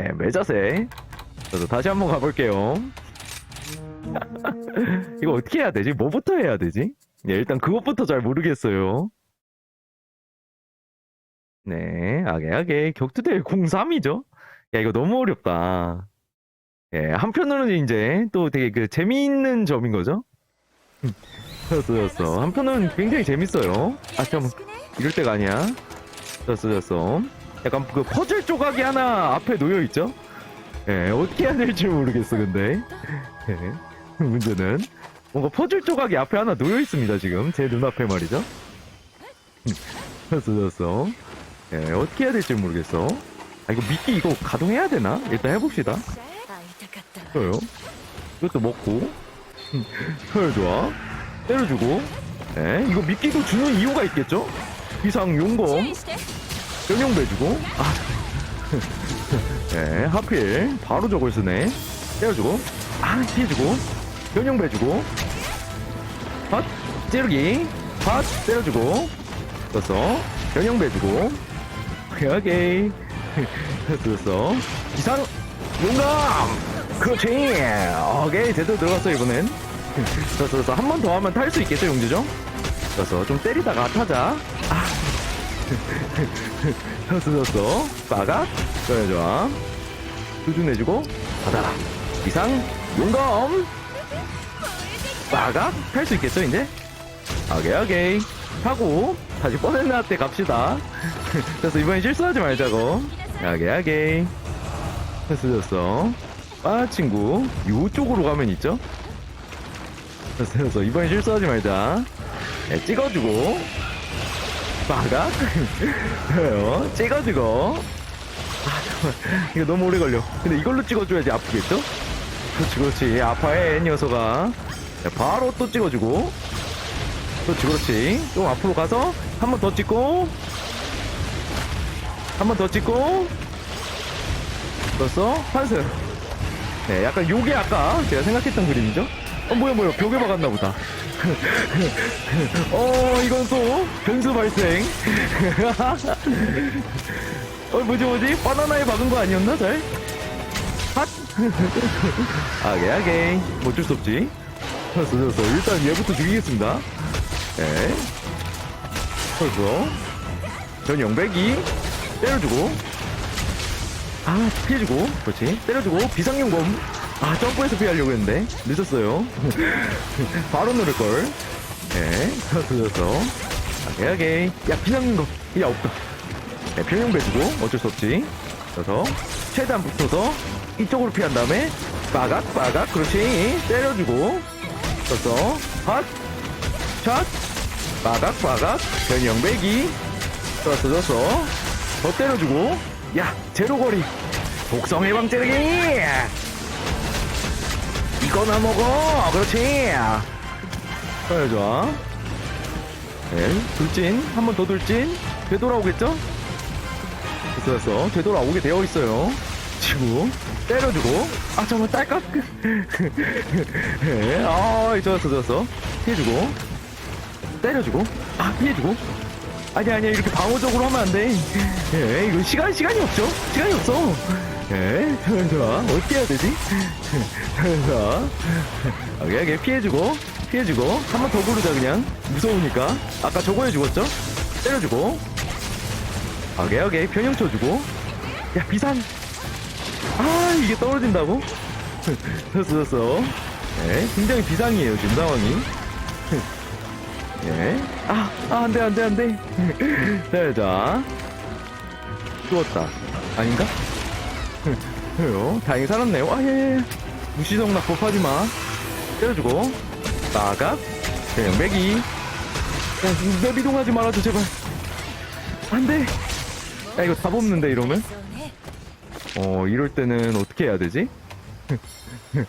네, 매자세. 저도 다시 한번 가볼게요. 이거 어떻게 해야 되지? 뭐부터 해야 되지? 네, 일단 그것부터 잘 모르겠어요. 네, 아게 아게 격투대 03이죠? 야, 이거 너무 어렵다. 예, 한편으로는 이제 또 되게 그 재미있는 점인 거죠? 졌어, 졌어. 한편으로는 굉장히 재밌어요. 아, 잠깐만. 이럴 때가 아니야. 졌어, 졌어. 약간 그 퍼즐 조각이 하나 앞에 놓여 있죠? 예, 어떻게 해야 될지 모르겠어, 근데. 예, 문제는 뭔가 퍼즐 조각이 앞에 하나 놓여 있습니다, 지금. 제 눈앞에 말이죠. 졌어, 졌어. 예, 어떻게 해야 될지 모르겠어. 아, 이거 미끼 이거 가동해야 되나? 일단 해봅시다. 좋아요. 이것도 먹고. 헐, 좋아. 때려주고. 예, 이거 미끼도 주는 이유가 있겠죠? 비상 용검. 뿅뿅도 해주고. 아 네. 네, 하필 바로 저걸 쓰네. 때려주고. 아 피해주고. 뿅뿅도 해주고. 핫 찌르기. 핫 때려주고. 썼어. 변형도 해주고. 오케이 오케이. 썼어. 기사로 용감! 그렇지. 오케이 제대로 들어갔어 이번엔. 썼어 썼어. 한 번 더 하면 탈 수 있겠죠 용지죠? 썼어. 좀 때리다가 타자. 아. 됐어, 됐어. 빠각. 그래, 좋아. 수준해주고, 받아라. 이상, 용감! 빠각. 탈수 있겠죠, 이제? 오케이, 오케이. 타고, 다시 뻔했나 때 갑시다. 됐어, 이번엔 실수하지 말자고. 오케이, 오케이. 됐어, 됐어. 아, 친구. 요쪽으로 가면 있죠? 됐어, 됐어. 이번엔 실수하지 말자. 네, 찍어주고. 빠각. 그래요. 찍어주고. 아, 잠깐만. 이거 너무 오래 걸려. 근데 이걸로 찍어줘야지 아프겠죠? 그렇지, 그렇지. 아파해, 녀석아. 네, 바로 또 찍어주고. 그렇지, 그렇지. 좀 앞으로 가서 한 번 더 찍고. 한 번 더 찍고. 됐어? 환승. 네, 약간 요게 아까 제가 생각했던 그림이죠? 어, 뭐야, 뭐야. 벽에 박았나 보다. 어, 이건 또 변수 발생. 어, 뭐지, 뭐지? 바나나에 박은 거 아니었나, 잘? 핫! 아게, 아게. 뭐 어쩔 수 없지. 됐어, 됐어. 일단 얘부터 죽이겠습니다. 네. 됐어. 전 영백이 때려주고. 아, 피해주고. 그렇지. 때려주고. 비상용검. 아, 점프해서 피하려고 했는데. 늦었어요. 바로 누를걸. 네. 됐어. 오케이, 오케이. 야, 비상용검. 야, 없다. 네, 평용 배주고. 어쩔 수 없지. 그래서 최대한 붙어서 이쪽으로 피한 다음에 빠각, 빠각. 그렇지. 때려주고. 됐어. 핫. 샷. 빠각, 빠각. 변형 배기. 좋았어, 좋았어. 더 때려주고. 야, 제로 거리. 독성 해방 찌르기. 이거나 먹어. 그렇지. 그래, 좋아. 네, 돌진. 한 번 더 돌진. 되돌아오겠죠? 됐어, 됐어. 되돌아오게 되어 있어요. 치고, 때려주고. 아, 잠깐만, 딸깍. 네, 아, 좋았어, 좋았어. 피해주고. 때려주고. 아, 피해주고. 아니 아니 이렇게 방어적으로 하면 안 돼. 예, 이거 시간 시간이 없죠. 시간이 없어. 예, 좋아. 어떻게 해야 되지? 좋아. 오케이, 오케이 피해주고 피해주고 한 번더 부르자 그냥 무서우니까. 아까 저거 해 죽었죠? 때려주고. 오케이 오케이 변형 쳐주고. 야 비산. 아 이게 떨어진다고? 됐어 됐어. 예, 굉장히 비상이에요 지금 상황이. 예. 아, 아, 안 돼, 안 돼, 안 돼. 자, 자. 죽었다. 아닌가? 그래요. 다행히 살았네요. 아, 예, 예. 무시성 낙법하지 마. 때려주고. 나가. 그냥 매기. 야, 맵 이동하지 말아줘, 제발. 안 돼. 야, 이거 다 뽑는데, 이러면? 어, 이럴 때는 어떻게 해야 되지? 야,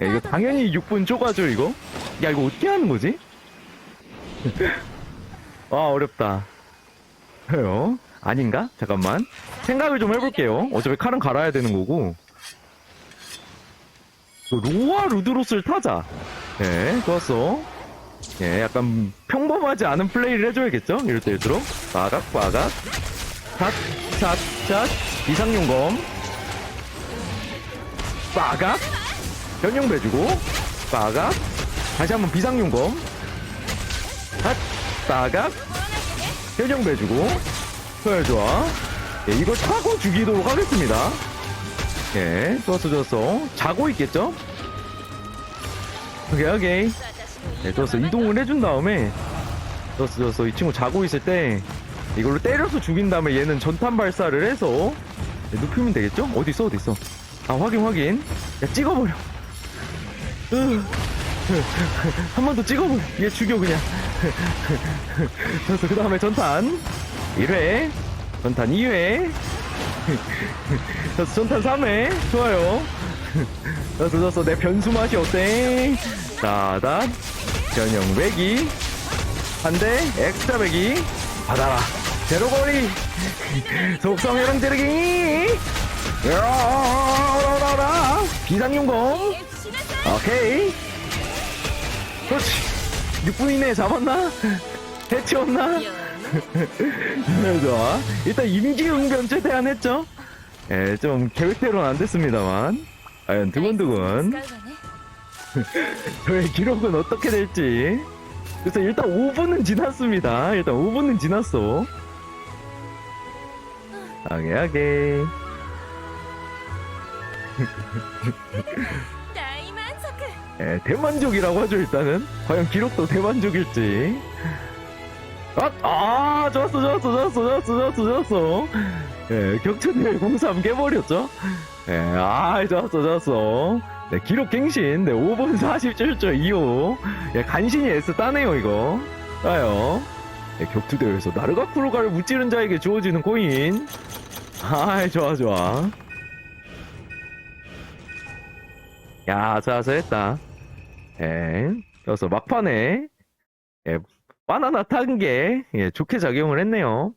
이거 당연히 6분 쪼가죠, 이거? 야, 이거 어떻게 하는 거지? 아, 어렵다. 그래요. 아닌가? 잠깐만. 생각을 좀 해볼게요. 어차피 칼은 갈아야 되는 거고. 그 로아 루드로스를 타자. 네, 좋았어. 예, 약간 평범하지 않은 플레이를 해줘야겠죠? 이럴 때일수록. 빠각, 빠각. 샷, 샷, 샷. 비상용검. 빠각. 변형 배주고. 빠각. 다시 한번 비상용검. 핫. 빠각. 변형 배주고. 좋아요, 좋아. 예, 이거 차고 죽이도록 하겠습니다. 예, 좋았어, 좋았어. 자고 있겠죠? 오케이, 오케이. 네, 좋았어. 이동을 해준 다음에, 좋았어, 좋았어. 이 친구 자고 있을 때, 이걸로 때려서 죽인 다음에 얘는 전탄 발사를 해서, 네, 눕히면 되겠죠? 어디 있어, 어디 있어. 아, 확인, 확인. 야, 찍어버려. 한 번 더 찍어버려. 얘 죽여, 그냥. 좋았어. 그 다음에 전탄. 1회. 전탄 2회. 좋았어. 전탄 3회. 좋아요. 좋았어, 좋았어. 내 변수 맛이 어때? 따단. 변형 배기. 한 대. 엑스트라 배기. 받아라. 제로거리. 속성 해방 찌르기. 야라라라. 비상용검. 오케이. 그렇지. 6분 이내에 잡았나? 해치웠나? 좋아. 일단 임기응변 최대한 했죠? 예, 좀 계획대로는 안 됐습니다만. 과연 두근두근. 저의 기록은 어떻게 될지. 그래서 일단 5분은 지났습니다. 일단 5분은 지났어. 아게아게. 대만족이라고 하죠, 일단은. 과연 기록도 대만족일지. 아, 아, 좋았어, 좋았어, 좋았어, 좋았어, 좋았어, 좋았어. 예, 격투대회 03 깨버렸죠? 예, 아, 좋았어, 좋았어. 네, 기록 갱신. 네, 5분 47초 25. 예, 간신히 S 따네요, 이거. 따요. 예, 격투대회에서 나르가 쿠로가를 무찌른 자에게 주어지는 코인. 아, 좋아, 좋아. 야, 자자했다. 예. 그래서 막판에 예, 바나나 탄 게 예, 좋게 작용을 했네요.